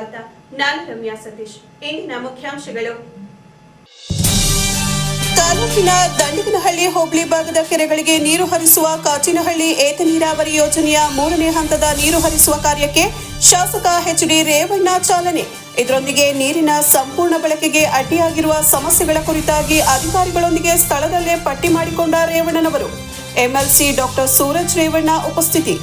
ಸ್ವಾಗತ. ನಾನು ರಮ್ಯಾ ಸತೀಶ್. ಇಂದಿನ ಮುಖ್ಯಾಂಶಗಳು. ತಾಲೂಕಿನ ದಂಡಿಗನಹಳ್ಳಿ ಹೋಬಳಿ ಭಾಗದ ಕೆರೆಗಳಿಗೆ ನೀರು ಹರಿಸುವ ಕಾಚಿನಹಳ್ಳಿ ಏತ ನೀರಾವರಿ ಯೋಜನೆಯ ಮೂರನೇ ಹಂತದ ನೀರು ಹರಿಸುವ ಕಾರ್ಯಕ್ಕೆ ಶಾಸಕ ಎಚ್ ಡಿ ರೇವಣ್ಣ ಚಾಲನೆ. ಇದರೊಂದಿಗೆ ನೀರಿನ ಸಂಪೂರ್ಣ ಬಳಕೆಗೆ ಅಡ್ಡಿಯಾಗಿರುವ ಸಮಸ್ಯೆಗಳ ಕುರಿತಾಗಿ ಅಧಿಕಾರಿಗಳೊಂದಿಗೆ ಸ್ಥಳದಲ್ಲೇ ಪಟ್ಟಿ ಮಾಡಿಕೊಂಡ ರೇವಣ್ಣನವರು. ಎಂಎಲ್ಸಿ ಡಾಕ್ಟರ್ ಸೂರಜ್ ರೇವಣ್ಣ ಉಪಸ್ಥಿತಿ.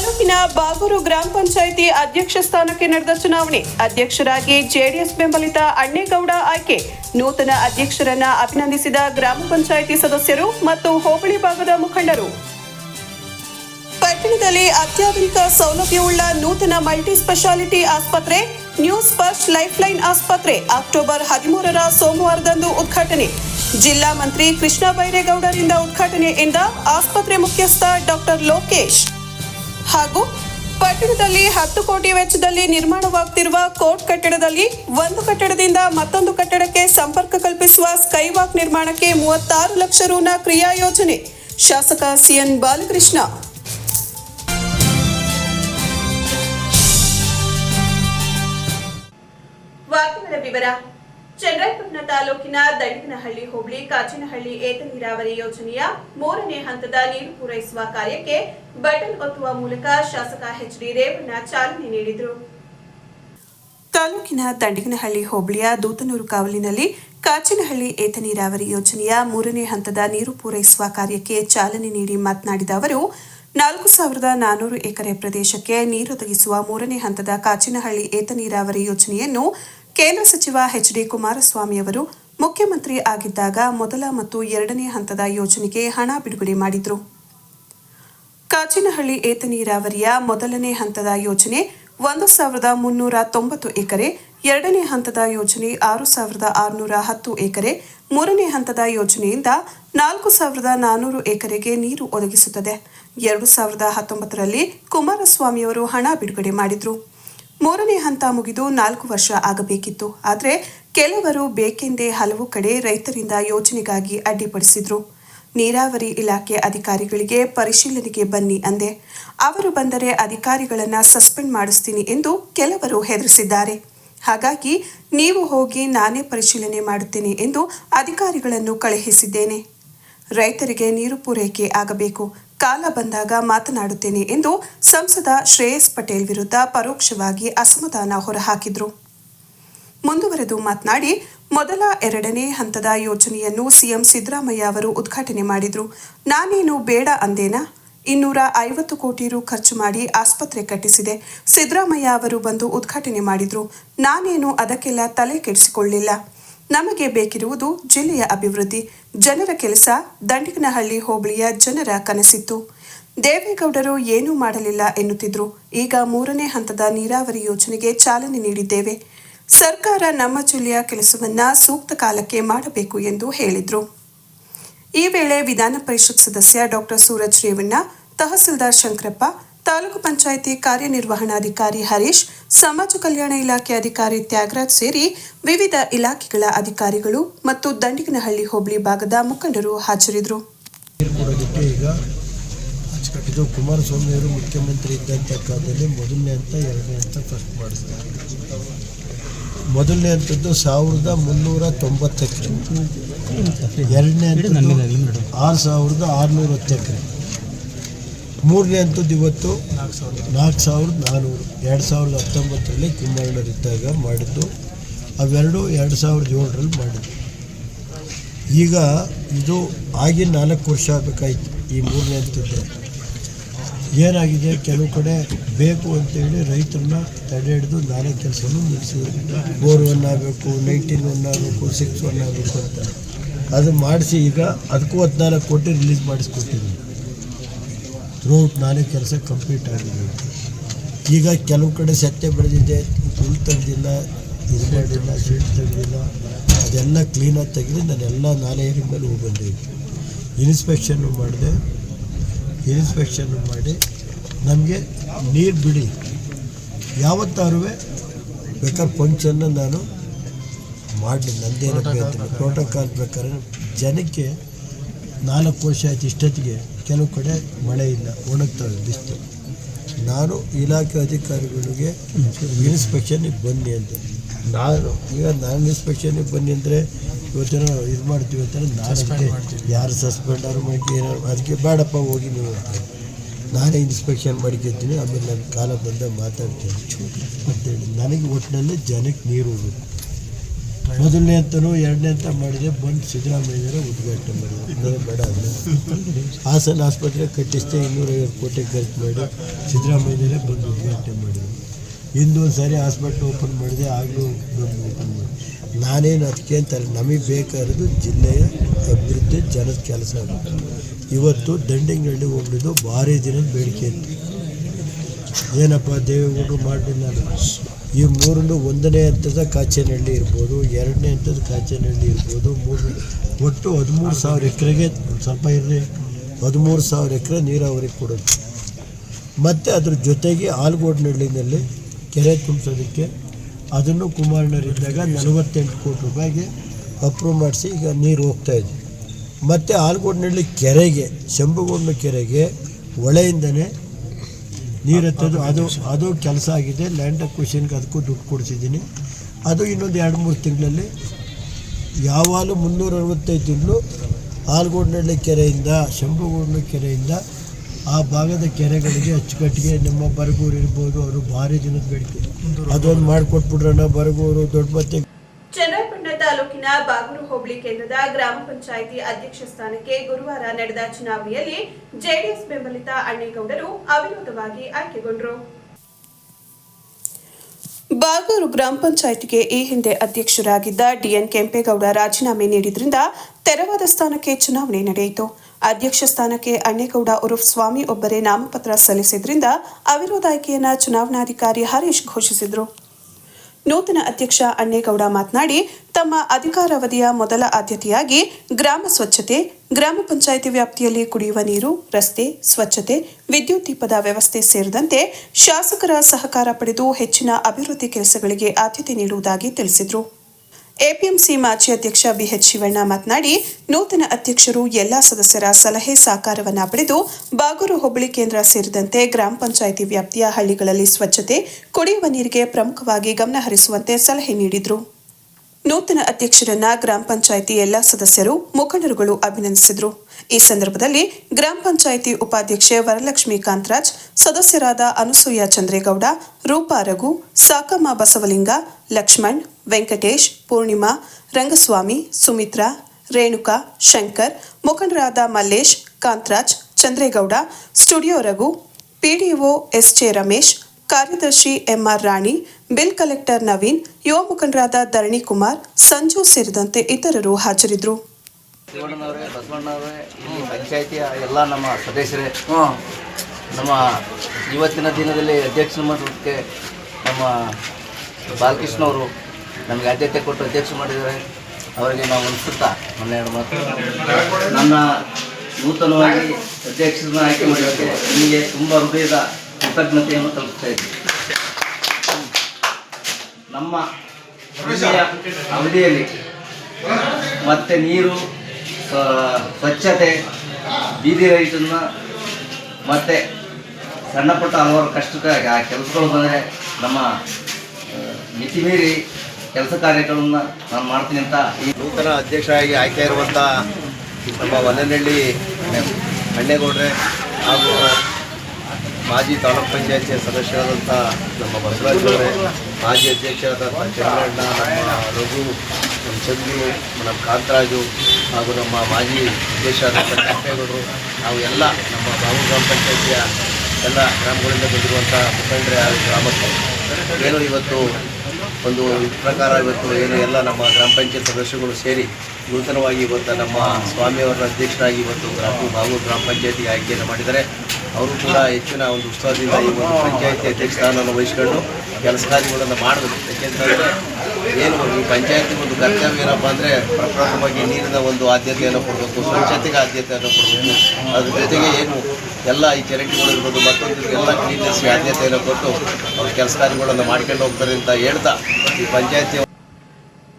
ತಾಲೂಕಿನ ಬಾಗೂರು ಗ್ರಾಮ ಪಂಚಾಯಿತಿ ಅಧ್ಯಕ್ಷ ಸ್ಥಾನಕ್ಕೆ ನಡೆದ ಚುನಾವಣೆ. ಅಧ್ಯಕ್ಷರಾಗಿ ಜೆಡಿಎಸ್ ಬೆಂಬಲಿತ ಅಣ್ಣೇಗೌಡ ಆಯ್ಕೆ. ನೂತನ ಅಧ್ಯಕ್ಷರನ್ನ ಅಭಿನಂದಿಸಿದ ಗ್ರಾಮ ಪಂಚಾಯಿತಿ ಸದಸ್ಯರು ಮತ್ತು ಹೋಬಳಿ ಭಾಗದ ಮುಖಂಡರು. ಪಟ್ಟಣದಲ್ಲಿ ಅತ್ಯಾಧುನಿಕ ಸೌಲಭ್ಯವುಳ್ಳ ನೂತನ ಮಲ್ಟಿ ಸ್ಪೆಷಾಲಿಟಿ ಆಸ್ಪತ್ರೆ, ನ್ಯೂ ಸ್ಪರ್ಶ್ ಲೈಫ್ ಲೈನ್ ಆಸ್ಪತ್ರೆ ಅಕ್ಟೋಬರ್ ಹದಿಮೂರರ ಸೋಮವಾರದಂದು ಉದ್ಘಾಟನೆ. ಜಿಲ್ಲಾ ಮಂತ್ರಿ ಕೃಷ್ಣ ಬೈರೇಗೌಡರಿಂದ ಉದ್ಘಾಟನೆ ಎಂದ ಆಸ್ಪತ್ರೆ ಮುಖ್ಯಸ್ಥ ಡಾಕ್ಟರ್ ಲೋಕೇಶ್. ಹಾಗೂ ಪಟ್ಟಣದಲ್ಲಿ ಹತ್ತು ಕೋಟಿ ವೆಚ್ಚದಲ್ಲಿ ನಿರ್ಮಾಣವಾಗುತ್ತಿರುವ ಕೋರ್ಟ್ ಕಟ್ಟಡದಲ್ಲಿ ಒಂದು ಕಟ್ಟಡದಿಂದ ಮತ್ತೊಂದು ಕಟ್ಟಡಕ್ಕೆ ಸಂಪರ್ಕ ಕಲ್ಪಿಸುವ ಸ್ಕೈವಾಕ್ ನಿರ್ಮಾಣಕ್ಕೆ ಮೂವತ್ತಾರು ಲಕ್ಷ ರೂನ ಕ್ರಿಯಾ ಯೋಜನೆ. ಶಾಸಕ ಸಿಎನ್ ಬಾಲಕೃಷ್ಣ. ವಿವರ ಚನ್ನರಾಯಪಟ್ಟಣ ತಾಲೂಕಿನ ದಂಡಿನಹಳ್ಳಿ ಹೋಬಳಿ, ಕಾಚಿನಹಳ್ಳಿ ಏತ ನೀರಾವರಿ ಯೋಜನೆಯ ಮೂರನೇ ಹಂತದ ನೀರು ಪೂರೈಸುವ ಕಾರ್ಯಕ್ಕೆ ಬಟನ್ ಒತ್ತುವ ಮೂಲಕ ಶಾಸಕ ಎಚ್ ಡಿ ರೇವಣ್ಣ ಚಾಲನೆ ನೀಡಿದರು. ತಾಲೂಕಿನ ದಂಡಿಗನಹಳ್ಳಿ ಹೋಬಳಿಯ ದೂತನೂರು ಕಾವಲಿನಲ್ಲಿ ಕಾಚಿನಹಳ್ಳಿ ಏತ ನೀರಾವರಿ ಯೋಜನೆಯ ಮೂರನೇ ಹಂತದ ನೀರು ಪೂರೈಸುವ ಕಾರ್ಯಕ್ಕೆ ಚಾಲನೆ ನೀಡಿ ಮಾತನಾಡಿದ ಅವರು, ನಾಲ್ಕು ಸಾವಿರದ ನಾನೂರು ಎಕರೆ ಪ್ರದೇಶಕ್ಕೆ ನೀರು ನೀರೊದಗಿಸುವ ಮೂರನೇ ಹಂತದ ಕಾಚಿನಹಳ್ಳಿ ಏತ ನೀರಾವರಿ ಯೋಜನೆಯನ್ನು ಕೇಂದ್ರ ಸಚಿವ ಎಚ್ ಡಿ ಕುಮಾರಸ್ವಾಮಿ ಅವರು ಮುಖ್ಯಮಂತ್ರಿ ಆಗಿದ್ದಾಗ ಮೊದಲ ಮತ್ತು ಎರಡನೇ ಹಂತದ ಯೋಜನೆಗೆ ಹಣ ಬಿಡುಗಡೆ ಮಾಡಿದ್ರು. ಕಾಚಿನಹಳ್ಳಿ ಏತ ನೀರಾವರಿಯ ಮೊದಲನೇ ಹಂತದ ಯೋಜನೆ ಒಂದು ಸಾವಿರದ ಮುನ್ನೂರ ತೊಂಬತ್ತು ಎಕರೆ, ಎರಡನೇ ಹಂತದ ಯೋಜನೆ ಆರು ಸಾವಿರದ ಆರುನೂರ ಹತ್ತು ಎಕರೆ, ಮೂರನೇ ಹಂತದ ಯೋಜನೆಯಿಂದ ನಾಲ್ಕು ಸಾವಿರದ ನಾನೂರು ಎಕರೆಗೆ ನೀರು ಒದಗಿಸುತ್ತದೆ. ಎರಡು ಸಾವಿರದ ಹತ್ತೊಂಬತ್ತರಲ್ಲಿ ಕುಮಾರಸ್ವಾಮಿಯವರು ಹಣ ಬಿಡುಗಡೆ ಮಾಡಿದ್ರು. ಮೂರನೇ ಹಂತ ಮುಗಿದು ನಾಲ್ಕು ವರ್ಷ ಆಗಬೇಕಿತ್ತು. ಆದರೆ ಕೆಲವರು ಬೇಕೆಂದೇ ಹಲವು ಕಡೆ ರೈತರಿಂದ ಯೋಜನೆಗಾಗಿ ಅಡ್ಡಿಪಡಿಸಿದ್ರು. ನೀರಾವರಿ ಇಲಾಖೆ ಅಧಿಕಾರಿಗಳಿಗೆ ಪರಿಶೀಲನೆಗೆ ಬನ್ನಿ ಅಂದೆ. ಅವರು ಬಂದರೆ ಅಧಿಕಾರಿಗಳನ್ನು ಸಸ್ಪೆಂಡ್ ಮಾಡಿಸ್ತೀನಿ ಎಂದು ಕೆಲವರು ಹೆದರಿಸಿದ್ದಾರೆ. ಹಾಗಾಗಿ ನೀವು ಹೋಗಿ ನಾನೇ ಪರಿಶೀಲನೆ ಮಾಡುತ್ತೇನೆ ಎಂದು ಅಧಿಕಾರಿಗಳನ್ನು ಕಳುಹಿಸಿದ್ದೇನೆ. ರೈತರಿಗೆ ನೀರು ಪೂರೈಕೆ ಆಗಬೇಕು. ಕಾಲ ಬಂದಾಗ ಮಾತನಾಡುತ್ತೇನೆ ಎಂದು ಸಂಸದ ಶ್ರೇಯಸ್ ಪಟೇಲ್ ವಿರುದ್ಧ ಪರೋಕ್ಷವಾಗಿ ಅಸಮಾಧಾನ ಹೊರಹಾಕಿದ್ರು. ಮುಂದುವರೆದು ಮಾತನಾಡಿ, ಮೊದಲ ಎರಡನೇ ಹಂತದ ಯೋಜನೆಯನ್ನು ಸಿಎಂ ಸಿದ್ದರಾಮಯ್ಯ ಅವರು ಉದ್ಘಾಟನೆ ಮಾಡಿದ್ರು. ನಾನೇನು ಬೇಡ ಅಂದೇನಾ? ಇನ್ನೂರ ಐವತ್ತು ಕೋಟಿ ರು ಖರ್ಚು ಮಾಡಿ ಆಸ್ಪತ್ರೆ ಕಟ್ಟಿಸಿದೆ. ಸಿದ್ದರಾಮಯ್ಯ ಅವರು ಬಂದು ಉದ್ಘಾಟನೆ ಮಾಡಿದ್ರು. ನಾನೇನು ಅದಕ್ಕೆಲ್ಲ ತಲೆ ಕೆಡಿಸಿಕೊಳ್ಳಿಲ್ಲ. ನಮಗೆ ಬೇಕಿರುವುದು ಜಿಲ್ಲೆಯ ಅಭಿವೃದ್ಧಿ. ಜನರ ಕೆಲಸ ದಂಡಿಗನಹಳ್ಳಿ ಹೋಬಳಿಯ ಜನರ ಕನಸಿತ್ತು. ದೇವೇಗೌಡರು ಏನೂ ಮಾಡಲಿಲ್ಲ ಎನ್ನುತ್ತಿದ್ರು. ಈಗ ಮೂರನೇ ಹಂತದ ನೀರಾವರಿ ಯೋಜನೆಗೆ ಚಾಲನೆ ನೀಡಿದ್ದೇವೆ. ಸರ್ಕಾರ ನಮ್ಮ ಜಿಲ್ಲೆಯ ಕೆಲಸವನ್ನ ಸೂಕ್ತ ಕಾಲಕ್ಕೆ ಮಾಡಬೇಕು ಎಂದು ಹೇಳಿದರು. ಈ ವೇಳೆ ವಿಧಾನ ಪರಿಷತ್ ಸದಸ್ಯ ಡಾಕ್ಟರ್ ಸೂರಜ್ ರೇವಣ್ಣ, ತಹಸೀಲ್ದಾರ್ ಶಂಕರಪ್ಪ ತಾಲೂಕು ಪಂಚಾಯಿತಿ ಕಾರ್ಯನಿರ್ವಹಣಾಧಿಕಾರಿ ಹರೀಶ್, ಸಮಾಜ ಕಲ್ಯಾಣ ಇಲಾಖೆ ಅಧಿಕಾರಿ ತ್ಯಾಗರಾಜ್ ಸೇರಿ ವಿವಿಧ ಇಲಾಖೆಗಳ ಅಧಿಕಾರಿಗಳು ಮತ್ತು ದಂಡಿಗನಹಳ್ಳಿ ಹೋಬಳಿ ಭಾಗದ ಮುಖಂಡರು ಹಾಜರಿದ್ದರು. ಇದು ಕುಮಾರಸ್ವಾಮಿ ಅವರು ಮುಖ್ಯಮಂತ್ರಿ ಇದ್ದಂಥ ಮೊದಲನೇ ಹಂತ, ಎರಡನೇ ಹಂತ ಫಸ್ಟ್ ಮಾಡಿಸ್ತಾರೆ ಮೊದಲನೇ ಹಂತದ್ದು ಸಾವಿರದ ಮುನ್ನೂರ ತೊಂಬತ್ತು ಎಕರೆ. ಎರಡನೇ ಹಂತ ಆರು ಸಾವಿರದ ಆರುನೂರ ಹತ್ತು ಎಕರೆ. ಮೂರನೇ ಅಂತದ್ದು ಇವತ್ತು ನಾಲ್ಕು ಸಾವಿರದ ನಾನ್ನೂರು ಎರಡು ಸಾವಿರದ ಹತ್ತೊಂಬತ್ತರಲ್ಲಿ ಕುಮಾರಣ್ಣರಿದ್ದಾಗ ಮಾಡಿದ್ದು, ಅವೆರಡು ಎರಡು ಸಾವಿರದ ಏಳರಲ್ಲಿ ಮಾಡಿದ್ದು. ಈಗ ಇದು ಆಗಿ ನಾಲ್ಕು ವರ್ಷ ಆಗಬೇಕಾಯ್ತು ಈ ಮೂರನೇ ಹಂತದ್ದು. ಏನಾಗಿದೆ? ಕೆಲವು ಕಡೆ ಬೇಕು ಅಂತೇಳಿ ರೈತರನ್ನ ತಡೆ ಹಿಡಿದು ನಾಲ್ಕು ಕೆಲಸನೂ ಮುಗಿಸಿದ್ರು ಫೋರ್ ಒನ್ ಆಗಬೇಕು, ನೈನ್ಟೀನ್ ಒನ್ ಆಗಬೇಕು, ಸಿಕ್ಸ್ ಒನ್ ಆಗಬೇಕು ಅಂತ. ಅದು ಮಾಡಿಸಿ ಈಗ ಅದಕ್ಕೂ ಹದಿನಾಲ್ಕು ಕೋಟಿ ರಿಲೀಸ್ ಮಾಡಿಸ್ಕೊಟ್ಟಿದ್ವಿ ಥ್ರೂಔಟ್ ನಾಲ್ಕು ಕೆಲಸ ಕಂಪ್ಲೀಟ್ ಆಗಿದೆ. ಈಗ ಕೆಲವು ಕಡೆ ಸತ್ಯ ಬೆಳೆದಿದೆ ಹುಲ್ ತೆಗೆದಿಲ್ಲ ಇದು ಮಾಡಿಲ್ಲ ಶೀಟ್ ತೆಗೆದಿಲ್ಲ ಅದೆಲ್ಲ ಕ್ಲೀನಾಗಿ ತೆಗೆದು ನಾನೆಲ್ಲ ನಾಲೆ ಏರಿ ಮೇಲೆ ಹೋಗಿ ಬಂದಿದ್ದೆ ಇನ್ಸ್ಪೆಕ್ಷನ್ನು ಮಾಡಿದೆ. ಇನ್ಸ್ಪೆಕ್ಷನ್ನು ಮಾಡಿ ನಮಗೆ ನೀರು ಬಿಡಿ. ಯಾವತ್ತಾರು ಬೇಕಾದ್ರೆ ಫಂಕ್ಷನ್ನ ನಾನು ಮಾಡಲಿ ನಂದೇನು ಪ್ರೋಟೋಕಾಲ್ ಪ್ರಕಾರ ಜನಕ್ಕೆ ನಾಲ್ಕು ವರ್ಷ ಆಯ್ತು ಇಷ್ಟೊತ್ತಿಗೆ. ಕೆಲವು ಕಡೆ ಮಳೆ ಇಲ್ಲ ಒಣಗ್ತವೆ ಬಿಸಿಲು. ನಾನು ಇಲಾಖೆ ಅಧಿಕಾರಿಗಳಿಗೆ ಇನ್ಸ್ಪೆಕ್ಷನಿಗೆ ಬನ್ನಿ ಅಂತ. ನಾನು, ಈಗ ನಾನು ಇನ್ಸ್ಪೆಕ್ಷನಿಗೆ ಬನ್ನಿ ಅಂದರೆ ಇವತ್ತಿನ ಇದು ಮಾಡ್ತೀವಿ ಅಂತ ನಾನು ಯಾರು ಸಸ್ಪೆಂಡ್ ಅವ್ರ ಮಾಡಿ ಏನಾರು ಅದಕ್ಕೆ ಬೇಡಪ್ಪ, ಹೋಗಿ ನೀವು ನಾನೇ ಇನ್ಸ್ಪೆಕ್ಷನ್ ಮಾಡ್ಕೊತೀನಿ, ಆಮೇಲೆ ನನ್ನ ಕಾಲ ಬಂದ ಮಾತಾಡ್ತೀನಿ. ಅಂತೇಳಿ ನನಗೆ ಒಟ್ಟಿನಲ್ಲಿ ಜನಕ್ಕೆ ನೀರು ಹೋಗುತ್ತೆ ಮೊದಲನೇ ಅಂತನೂ ಎರಡನೇ ಅಂತ ಮಾಡಿದೆ. ಬಂದು ಸಿದ್ದರಾಮಯ್ಯರ ಉದ್ಘಾಟನೆ ಮಾಡಿದೆ. ಬೇಡ ಅದನ್ನ ಹಾಸನ ಆಸ್ಪತ್ರೆ ಕಟ್ಟಿಸ್ತೆ ಇನ್ನೂರೈವತ್ತು ಕೋಟಿ ಖರ್ಚು ಮಾಡಿ ಸಿದ್ದರಾಮಯ್ಯರೇ ಬಂದು ಉದ್ಘಾಟನೆ ಮಾಡಿದೆ ಇನ್ನೊಂದು ಸಾರಿ ಹಾಸ್ಪಿಟ್ಲ್ ಓಪನ್ ಮಾಡಿದೆ, ಆಗಲೂ ಬಂದು ಓಪನ್ ನಾನೇನು ಅದಕ್ಕೆ ಅಂತಾರೆ, ನಮಗೆ ಬೇಕಾಗಿರೋದು ಜಿಲ್ಲೆಯ ಅಭಿವೃದ್ಧಿ, ಜನದ ಕೆಲಸ ಇವತ್ತು ದಂಡಿಂಗಳ್ಳಿ ಹೋಗ್ಲಿದ್ದು ಭಾರಿ ದಿನದ ಬೇಡಿಕೆ ಇತ್ತು. ಏನಪ್ಪ ದೇವೇಗೌಡರು ಮಾಡಲಿಲ್ಲ ಈ ಮೂರನ್ನು ಒಂದನೇ ಹಂತದ ಕಾಚೇನಹಳ್ಳಿ ಇರ್ಬೋದು, ಎರಡನೇ ಹಂತದ ಕಾಚೇನಹಳ್ಳಿ ಇರ್ಬೋದು, ಮೂರು ಒಟ್ಟು ಹದಿಮೂರು ಸಾವಿರ ಎಕರೆಗೆ, ಸ್ವಲ್ಪ ಇರಲಿ ಹದಿಮೂರು ಸಾವಿರ ಎಕರೆ ನೀರಾವರಿ ಕೊಡುತ್ತೆ. ಮತ್ತು ಅದ್ರ ಜೊತೆಗೆ ಆಲ್ಗೋಡ್ನಹಳ್ಳಿನಲ್ಲಿ ಕೆರೆ ತುಂಬಿಸೋದಕ್ಕೆ ಅದನ್ನು ಕುಮಾರಣ್ಣರಿದ್ದಾಗ ನಲವತ್ತೆಂಟು ಕೋಟಿ ರೂಪಾಯಿಗೆ ಅಪ್ರೂವ್ ಮಾಡಿಸಿ ಈಗ ನೀರು ಹೋಗ್ತಾ ಇದೆ. ಮತ್ತು ಆಲ್ಗೋಡ್ನಹಳ್ಳಿ ಕೆರೆಗೆ, ಶಂಭುಗೋಡ್ನ ಕೆರೆಗೆ ಹೊಳೆಯಿಂದನೇ ನೀರು ಎತ್ತೋದು ಅದು ಅದು ಕೆಲಸ ಆಗಿದೆ. ಲ್ಯಾಂಡ್ ಅಕ್ವಿಷನ್ಗೆ ಅದಕ್ಕೂ ದುಡ್ಡು ಕೊಡಿಸಿದ್ದೀನಿ. ಅದು ಇನ್ನೊಂದು ಎರಡು, ಮೂರು ತಿಂಗಳಲ್ಲಿ ಯಾವಾಗಲೂ ಮುನ್ನೂರ ಅರವತ್ತೈದು ತಿಂಗಳು ಆಲ್ಗೋಡ್ನಳ್ಳಿ ಕೆರೆಯಿಂದ ಶಂಭುಗೊಂಡ ಕೆರೆಯಿಂದ ಆ ಭಾಗದ ಕೆರೆಗಳಿಗೆ ಅಚ್ಚುಕಟ್ಟಿಗೆ ನಮ್ಮ ಬರಗೂರು ಇರ್ಬೋದು, ಅವರು ಭಾರಿ ದಿನದ ಬೇಡಿಕೆ. ಅದೊಂದು ಮಾಡಿಕೊಟ್ಬಿಟ್ರಣ್ಣ ಬರಗೂರು ದೊಡ್ಡ ಮತ್ತೆ ಚನ್ನರಾಯಪಟ್ಟಣ ತಾಲೂಕಿನ ಬಾಗೂರು ಹೋಬಳಿ ಕೇಂದ್ರದ ಗ್ರಾಮ ಪಂಚಾಯಿತಿ ಅಧ್ಯಕ್ಷ ಸ್ಥಾನಕ್ಕೆ ಗುರುವಾರ ನಡೆದ ಚುನಾವಣೆಯಲ್ಲಿ ಜೆಡಿಎಸ್ ಬೆಂಬಲಿತ ಅಣ್ಣೇಗೌಡರು ಅವಿರೋಧವಾಗಿ ಆಯ್ಕೆಗೊಂಡರು. ಬಾಗೂರು ಗ್ರಾಮ ಪಂಚಾಯಿತಿಗೆ ಈ ಹಿಂದೆ ಅಧ್ಯಕ್ಷರಾಗಿದ್ದ ಡಿಎನ್ ಕೆಂಪೇಗೌಡ ರಾಜೀನಾಮೆ ನೀಡಿದ್ರಿಂದ ತೆರವಾದ ಸ್ಥಾನಕ್ಕೆ ಚುನಾವಣೆ ನಡೆಯಿತು. ಅಧ್ಯಕ್ಷ ಸ್ಥಾನಕ್ಕೆ ಅಣ್ಣೇಗೌಡ ಉರುಫ್ ಸ್ವಾಮಿ ಒಬ್ಬರೇ ನಾಮಪತ್ರ ಸಲ್ಲಿಸಿದ್ರಿಂದ ಅವಿರೋಧ ಆಯ್ಕೆಯನ್ನು ಚುನಾವಣಾಧಿಕಾರಿ ಹರೀಶ್ ಘೋಷಿಸಿದರು. ನೂತನ ಅಧ್ಯಕ್ಷ ಅಣ್ಣೇಗೌಡ ಮಾತನಾಡಿ, ತಮ್ಮ ಅಧಿಕಾರಾವಧಿಯ ಮೊದಲ ಆದ್ಯತೆಯಾಗಿ ಗ್ರಾಮ ಸ್ವಚ್ಛತೆ, ಗ್ರಾಮ ಪಂಚಾಯಿತಿ ವ್ಯಾಪ್ತಿಯಲ್ಲಿ ಕುಡಿಯುವ ನೀರು, ರಸ್ತೆ, ಸ್ವಚ್ಛತೆ, ವಿದ್ಯುತ್ ದೀಪದ ವ್ಯವಸ್ಥೆ ಸೇರಿದಂತೆ ಶಾಸಕರ ಸಹಕಾರ ಪಡೆದು ಹೆಚ್ಚಿನ ಅಭಿವೃದ್ಧಿ ಕೆಲಸಗಳಿಗೆ ಆದ್ಯತೆ ನೀಡುವುದಾಗಿ ತಿಳಿಸಿದರು. ಎಪಿಎಂಸಿ ಮಾಜಿ ಅಧ್ಯಕ್ಷ ಬಿಎಚ್ ಶಿವಣ್ಣ ಮಾತನಾಡಿ, ನೂತನ ಅಧ್ಯಕ್ಷರು ಎಲ್ಲಾ ಸದಸ್ಯರ ಸಲಹೆ ಸಾಕಾರವನ್ನು ಪಡೆದು ಬಾಗೂರು ಹೋಬಳಿ ಕೇಂದ್ರ ಸೇರಿದಂತೆ ಗ್ರಾಮ ಪಂಚಾಯಿತಿ ವ್ಯಾಪ್ತಿಯ ಹಳ್ಳಿಗಳಲ್ಲಿ ಸ್ವಚ್ಛತೆ, ಕುಡಿಯುವ ನೀರಿಗೆ ಪ್ರಮುಖವಾಗಿ ಗಮನ ಹರಿಸುವಂತೆ ಸಲಹೆ ನೀಡಿದರು. ನೂತನ ಅಧ್ಯಕ್ಷರನ್ನ ಗ್ರಾಮ ಪಂಚಾಯಿತಿ ಎಲ್ಲಾ ಸದಸ್ಯರು ಮುಖಂಡರುಗಳು ಅಭಿನಂದಿಸಿದರು. ಈ ಸಂದರ್ಭದಲ್ಲಿ ಗ್ರಾಮ ಪಂಚಾಯಿತಿ ಉಪಾಧ್ಯಕ್ಷೆ ವರಲಕ್ಷ್ಮಿ ಕಾಂತರಾಜ್, ಸದಸ್ಯರಾದ ಅನುಸೂಯ ಚಂದ್ರೇಗೌಡ, ರೂಪಾ ರಘು, ಸಾಕಮ್ಮ ಬಸವಲಿಂಗ, ಲಕ್ಷ್ಮಣ್, ವೆಂಕಟೇಶ್, ಪೂರ್ಣಿಮಾ, ರಂಗಸ್ವಾಮಿ, ಸುಮಿತ್ರಾ, ರೇಣುಕಾ, ಶಂಕರ್, ಮುಖಂಡರಾದ Mallesh, Kantharaj, Chandregowda, studio Raghu, PDO SJ Ramesh, ಕಾರ್ಯದರ್ಶಿ MR Rani, bill collector Naveen, ಯುವ ಮುಖಂಡರಾದ ಧರಣಿ ಕುಮಾರ್ ಸಂಜು ಸೇರಿದಂತೆ ಇತರರು ಹಾಜರಿದ್ದರು. ಶಿವಣ್ಣನವರೇ ಬಸವಣ್ಣವರೇ ಇಲ್ಲಿ ಪಂಚಾಯಿತಿ ಎಲ್ಲ ನಮ್ಮ ಸದಸ್ಯರೇ. ನಮ್ಮ ಇವತ್ತಿನ ದಿನದಲ್ಲಿ ಅಧ್ಯಕ್ಷ ಮಾಡೋದಕ್ಕೆ ನಮ್ಮ ಬಾಲಕೃಷ್ಣ ಅವರು ನಮಗೆ ಆದ್ಯತೆ ಕೊಟ್ಟು ಅಧ್ಯಕ್ಷ ಮಾಡಿದ್ದಾರೆ. ಅವರಿಗೆ ನಾವು ಅನಿಸುತ್ತಾ ನನ್ನ ಎರಡು ಮಾತು. ನನ್ನ ನೂತನವಾಗಿ ಅಧ್ಯಕ್ಷರನ್ನ ಆಯ್ಕೆ ಮಾಡೋದಕ್ಕೆ ನಿಮಗೆ ತುಂಬ ಹೃದಯದ ಕೃತಜ್ಞತೆಯನ್ನು ತಲುಪಿಸ್ತಾ ಇದ್ದೀನಿ. ನಮ್ಮ ಅವಧಿಯಲ್ಲಿ ಮತ್ತೆ ನೀರು ಸ್ವಚ್ಛತೆ, ಬೀದಿ ರೈಟನ್ನು ಮತ್ತು ಸಣ್ಣ ಪುಟ್ಟ ಹಲವಾರು ಕಷ್ಟಕ್ಕೆ ಆ ಕೆಲಸಗಳು ಬಂದರೆ ನಮ್ಮ ಮಿತಿಮೀರಿ ಮಿತಿ ಮೀರಿ ಕೆಲಸ ಕಾರ್ಯಗಳನ್ನು ನಾನು ಮಾಡ್ತೀನಿ ಅಂತ ಈ ನೂತನ ಅಧ್ಯಕ್ಷರಾಗಿ ಆಯ್ಕೆ ಇರುವಂಥ ನಮ್ಮ ವಲ್ಲನಹಳ್ಳಿ ಅಣ್ಣೇಗೌಡ್ರೆ ಹಾಗೂ ಮಾಜಿ ತಾಲೂಕ್ ಪಂಚಾಯತಿ ಸದಸ್ಯರಾದಂಥ ನಮ್ಮ ಬಸವರಾಜ್ ಅವರೇ, ಮಾಜಿ ಅಧ್ಯಕ್ಷರಾದಂಥ ಚಂದ್ರಣ್ಣ ನಮ್ಮ ರಘು ಚಂದ್ರು, ನಮ್ಮ ಕಾಂತರಾಜು ಹಾಗೂ ನಮ್ಮ ಮಾಜಿ ಅಧ್ಯಕ್ಷರಾದಂಥ ಕೆಂಪೇಗೌಡರು ನಾವು ಎಲ್ಲ ನಮ್ಮ ಬಾಬು ಗ್ರಾಮ ಪಂಚಾಯತಿಯ ಎಲ್ಲ ಗ್ರಾಮಗಳಿಂದ ಬಂದಿರುವಂಥ ಮುಖಂಡರೇ ಆ ಗ್ರಾಮಕ್ಕೆ ಏನು ಇವತ್ತು ಒಂದು ಪ್ರಕಾರ ಇವತ್ತು ಏನು ಎಲ್ಲ ನಮ್ಮ ಗ್ರಾಮ ಪಂಚಾಯತ್ ಸದಸ್ಯರುಗಳು ಸೇರಿ ನೂತನವಾಗಿ ಇವತ್ತು ನಮ್ಮ ಸ್ವಾಮಿಯವರ ಅಧ್ಯಕ್ಷರಾಗಿ ಇವತ್ತು ಗ್ರಾಮ ಬಾಬು ಗ್ರಾಮ ಪಂಚಾಯತಿಗೆ ಆಯ್ಕೆಯನ್ನು ಮಾಡಿದ್ದಾರೆ. ಅವರು ಕೂಡ ಹೆಚ್ಚಿನ ಒಂದು ಉತ್ಸಾಹದಿಂದ ಈ ಒಂದು ಪಂಚಾಯತಿ ಅಧ್ಯಕ್ಷ ಸ್ಥಾನವನ್ನು ವಹಿಸ್ಕೊಂಡು ಕೆಲಸ ಕಾರ್ಯಗಳನ್ನು ಮಾಡಬೇಕು. ಯಾಕೆಂತಂದರೆ ಏನು ಈ ಪಂಚಾಯತಿ ಒಂದು ಕರ್ತವ್ಯ ಏನಪ್ಪ ಅಂದರೆ ಪ್ರಪ್ರಥಮವಾಗಿ ನೀರಿನ ಒಂದು ಆದ್ಯತೆಯನ್ನು ಕೊಡಬೇಕು, ಸ್ವಚ್ಛತೆಗೆ ಆದ್ಯತೆಯನ್ನು ಕೊಡಬೇಕು. ಅದ್ರ ಜೊತೆಗೆ ಏನು ಎಲ್ಲ ಈ ಚರಂಡಿಗಳು ಇರ್ಬೋದು, ಮತ್ತೊಂದು ಎಲ್ಲ ಕ್ಲೀನ್ನೆಸ್ಗೆ ಆದ್ಯತೆಯನ್ನು ಕೊಟ್ಟು ಅವ್ರ ಕೆಲಸ ಕಾರ್ಯಗಳನ್ನು ಮಾಡ್ಕೊಂಡು ಹೋಗ್ತಾರೆ ಅಂತ ಹೇಳ್ತಾ ಈ ಪಂಚಾಯತಿ